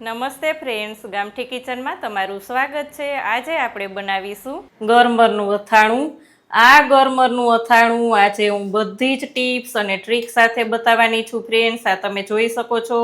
નમસ્તે ફ્રેન્ડ્સ, ગામઠી કિચનમાં તમારું સ્વાગત છે. આજે આપણે બનાવીશું ગરમરનું અથાણું. આ ગરમરનું અથાણું આજે હું બધી જ ટિપ્સ અને ટ્રીક સાથે બતાવવાની છું ફ્રેન્ડ્સ. આ તમે જોઈ શકો છો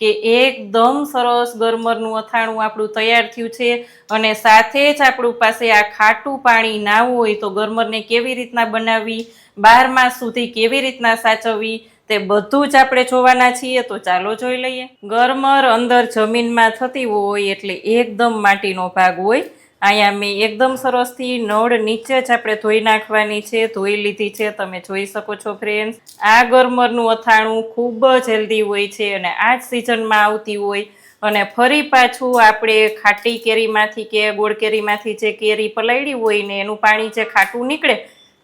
કે એકદમ સરસ ગરમરનું અથાણું આપણું તૈયાર થયું છે અને સાથે જ આપણું પાસે આ ખાટું પાણી ના હોય તો ગરમરને કેવી રીતના બનાવવી બાર માસ સુધી કેવી રીતના સાચવવી તે બધું જ આપણે જોવાના છીએ, તો ચાલો જોઈ લઈએ. ગરમર અંદર જમીનમાં થતી હોય એટલે એકદમ માટીનો ભાગ હોય. અહીંયા મેં એકદમ સરસથી નળ નીચે જ આપણે ધોઈ નાખવાની છે, ધોઈ લીધી છે, તમે જોઈ શકો છો ફ્રેન્ડ્સ આ ગરમરનું અથાણું ખૂબ જ હેલ્ધી હોય છે અને આ જ સિઝનમાં આવતી હોય. અને ફરી પાછું આપણે ખાટી કેરીમાંથી કે ગોળ કેરીમાંથી જે કેરી પલાળી હોય ને એનું પાણી જે ખાટું નીકળે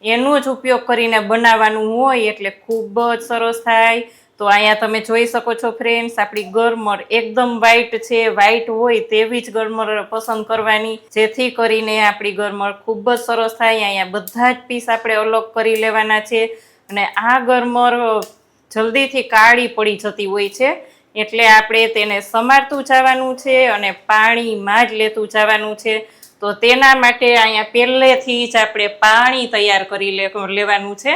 એનો જ ઉપયોગ કરીને બનાવવાનું હોય એટલે ખૂબ જ સરસ થાય. તો અહીંયા તમે જોઈ શકો છો ફ્રેન્ડ્સ આપણી ગરમર એકદમ વ્હાઈટ છે વ્હાઈટ હોય તેવી જ ગરમર પસંદ કરવાની. જેથી કરીને આપણી ગરમર ખૂબ જ સરસ થાય. અહીંયા બધા જ પીસ આપણે અલગ કરી લેવાના છે. અને આ ગરમર જલ્દીથી કાળી પડી જતી હોય છે. એટલે આપણે તેને સમારતું જવાનું છે અને પાણીમાં જ લેતું જવાનું છે. તો તેના માટે અહીંયા પહેલેથી જ આપણે પાણી તૈયાર કરી લેવાનું છે.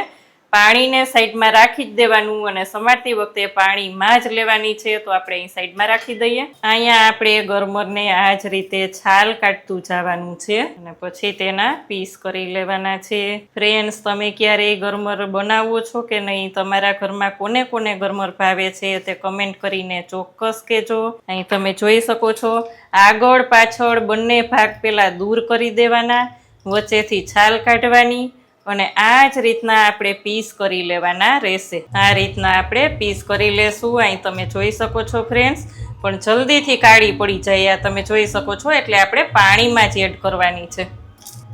પાણીને સાઈડમાં રાખી જ દેવાનું અને સમારતી વખતે પાણીમાં જ લેવાની છે, તો આપણે અહીં સાઈડમાં રાખી દઈએ. અહીંયા આપણે ગરમરને આ જ રીતે છાલ કાઢતું જવાનું છે અને પછી તેના પીસ કરી લેવાના છે. ફ્રેન્ડ્સ, તમે ક્યારેય ગરમર બનાવો છો કે નહીં? તમારા ઘરમાં કોને કોને ગરમર ભાવે છે તે કમેન્ટ કરીને ચોક્કસ કહેજો. અહીં તમે જોઈ શકો છો, આગળ પાછળ બંને ભાગ પેલા દૂર કરી દેવાના, વચ્ચેથી છાલ કાઢવાની અને આ જ રીતના આપણે પીસ કરી લેવાના રહેશે. આ રીતના આપણે પીસ કરી લેશું. અહીં તમે જોઈ શકો છો ફ્રેન્ડ્સ પણ જલ્દીથી કાળી પડી જાય આ તમે જોઈ શકો છો. એટલે આપણે પાણીમાં જ એડ કરવાની છે.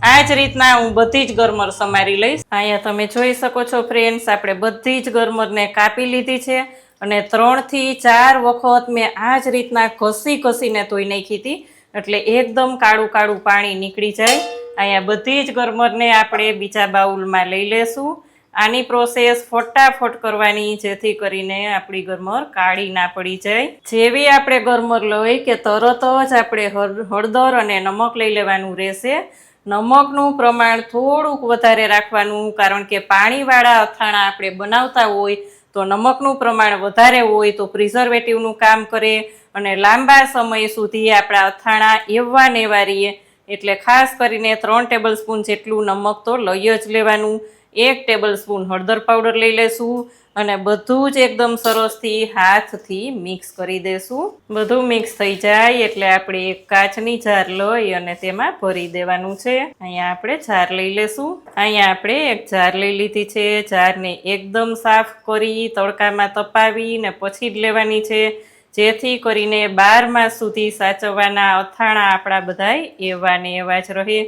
આ જ રીતના હું બધી જ ગરમર સમારી લઈશ. અહીંયા તમે જોઈ શકો છો ફ્રેન્ડ્સ આપણે બધી જ ગરમરને કાપી લીધી છે. અને ત્રણથી ચાર વખત મેં આ જ રીતના ઘસી ઘસીને ધોઈ નાખી હતી. એટલે એકદમ કાળું કાળું પાણી નીકળી જાય. અહીંયા બધી જ ગરમરને આપણે બીજા બાઉલમાં લઈ લેશું. આની પ્રોસેસ ફટાફટ કરવાની, જેથી કરીને આપણી ગરમર કાળી ના પડી જાય. જેવી આપણે ગરમર લઈ કે તરત જ આપણે હળ- હળદર અને નમક લઈ લેવાનું રહેશે. નમકનું પ્રમાણ થોડુંક વધારે રાખવાનું, કારણ કે પાણીવાળા અથાણા આપણે બનાવતા હોય તો નમકનું પ્રમાણ વધારે હોય તો પ્રિઝર્વેટિવનું કામ કરે. અને લાંબા સમય સુધી આપણા અથાણા એવા ને રહીએ એટલે ખાસ કરીને ત્રણ ટેબલ સ્પૂન જેટલું નમક તો લઈ જ લેવાનું. એક ટેબલ સ્પૂન હળદર પાવડર લઈ લેશું અને બધું જ એકદમ સરસથી હાથથી મિક્સ કરી દેશું. બધું મિક્સ થઈ જાય એટલે આપણે એક કાચની જાર લઈ અને તેમાં ભરી દેવાનું છે. અહીંયા આપણે જાર લઈ લેશું. અહીંયા આપણે એક જાર લઈ લીધી છે. જારને એકદમ સાફ કરી તડકામાં તપાવીને પછી જ લેવાની છે. જેથી કરીને બાર માસ સુધી સાચવવાના અથાણા આપણા બધાય એવા ને એવા જ રહે.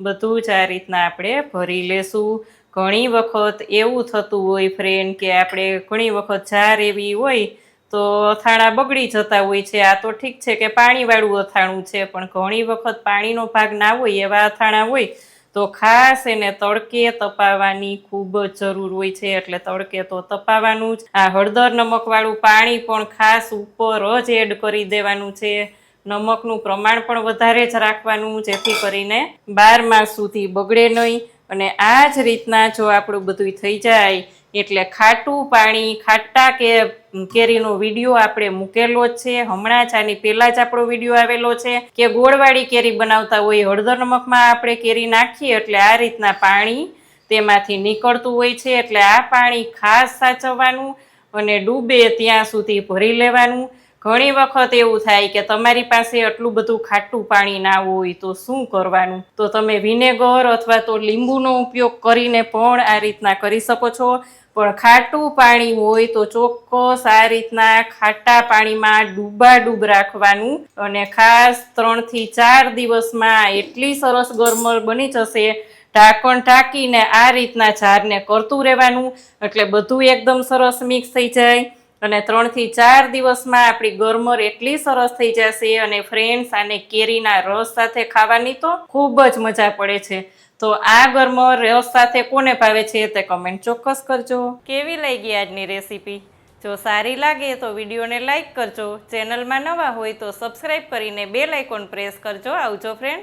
બધું જ આ રીતના આપણે ભરી લેશું. ઘણી વખત એવું થતું હોય ફ્રેન્ડ કે આપણે ઘણી વખત જાર એવી હોય તો અથાણા બગડી જતા હોય છે. આ તો ઠીક છે કે પાણીવાળું અથાણું છે, પણ ઘણી વખત પાણીનો ભાગ ના હોય એવા અથાણા હોય તો ખાસ એને તડકે તપાવવાની ખૂબ જરૂર હોય છે, એટલે તડકે તો તપાવવાનું જ. આ હળદર નમકવાળું પાણી પણ ખાસ ઉપર જ એડ કરી દેવાનું છે. નમકનું પ્રમાણ પણ વધારે જ રાખવાનું, જેથી કરીને બાર માસ સુધી બગડે નહીં. અને આ જ રીતના જો આપણું બધું થઈ જાય એટલે ખાટું પાણી, ખાટા કે કેરીનો વીડિયો આપણે મૂકેલો છે. હમણાં જ આની પહેલા જ આપણો વીડિયો આવેલો છે કે ગોળવાળી કેરી બનાવતા હોય હળદર નમકમાં આપણે કેરી નાખીએ એટલે આ રીતના પાણી તેમાંથી નીકળતું હોય છે. એટલે આ પાણી ખાસ સાચવવાનું અને ડૂબે ત્યાં સુધી ભરી લેવાનું. ઘણી વખત એવું થાય કે તમારી પાસે આટલું બધું ખાટું પાણી ના હોય તો શું કરવાનું? તો તમે વિનેગર અથવા તો લીંબુનો ઉપયોગ કરીને પણ આ રીતના કરી શકો છો. પણ ખાટું પાણી હોય તો ચોક્કસ આ રીતના ખાટા પાણીમાં ડૂબા ડૂબ રાખવાનું અને ખાસ ત્રણથી ચાર દિવસમાં એટલી સરસ ગરમર બની જશે, ઢાંકણ ઢાંકીને આ રીતના ઝાડને કરતું રહેવાનું. એટલે બધું એકદમ સરસ મિક્સ થઈ જાય અને ત્રણથી ચાર દિવસમાં આપણી ગરમર એટલી સરસ થઈ જશે અને ફ્રેન્ડ્સ આને કેરીના રસ સાથે ખાવાની તો ખૂબ જ મજા પડે છે. તો આ ગરમર રસ સાથે કોને ભાવે છે તે કમેન્ટ ચોક્કસ કરજો. કેવી લાગી આજની રેસીપી? જો સારી લાગે તો વિડીયોને લાઈક કરજો. ચેનલમાં નવા હોય તો સબસ્ક્રાઈબ કરીને બેલ આઇકોન પ્રેસ કરજો. આવજો ફ્રેન્ડ